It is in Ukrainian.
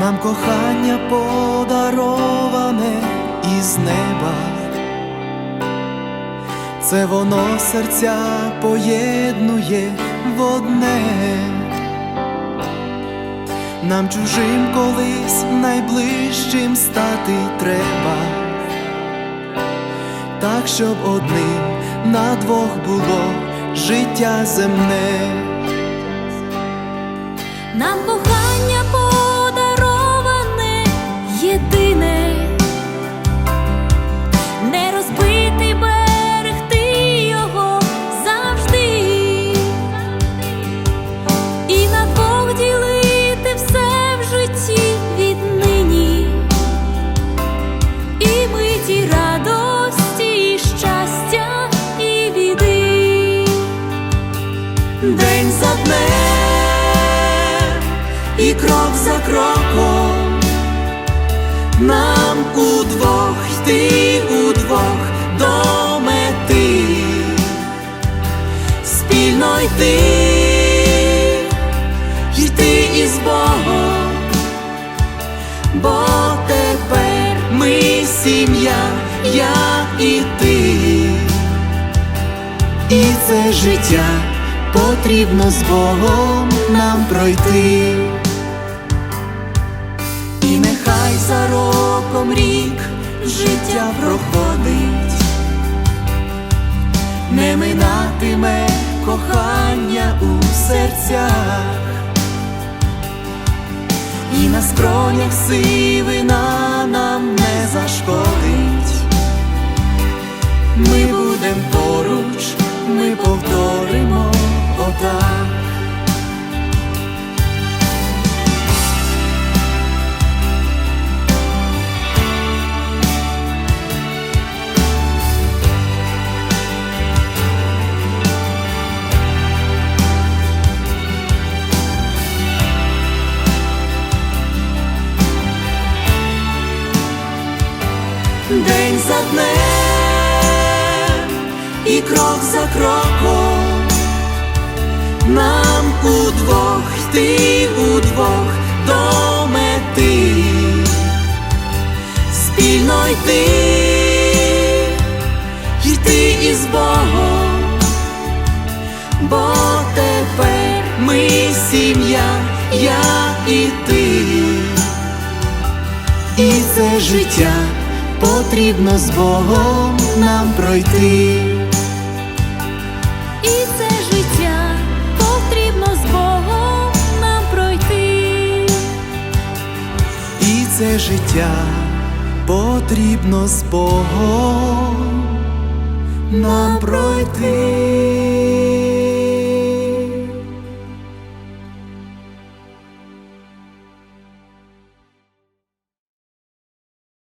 Нам кохання подароване із неба, це воно серця поєднує в одне, нам чужим колись найближчим стати треба, так щоб одним на двох було життя земне. Нам крок за кроком нам удвох йти удвох до мети, спільно йти, йти із Богом, бо тепер ми сім'я, я і ти. І це життя потрібно з Богом нам пройти. Роком рік життя проходить, не минатиме кохання у серцях, і на скронях сивина нам не зашкодить. Днем і крок за кроком нам удвох йти удвох до мети, спільно йти, йти із Богом, бо тепер ми сім'я, я і ти, і це життя потрібно з Богом нам пройти. І це життя потрібно з Богом нам пройти. І це життя потрібно з Богом нам пройти.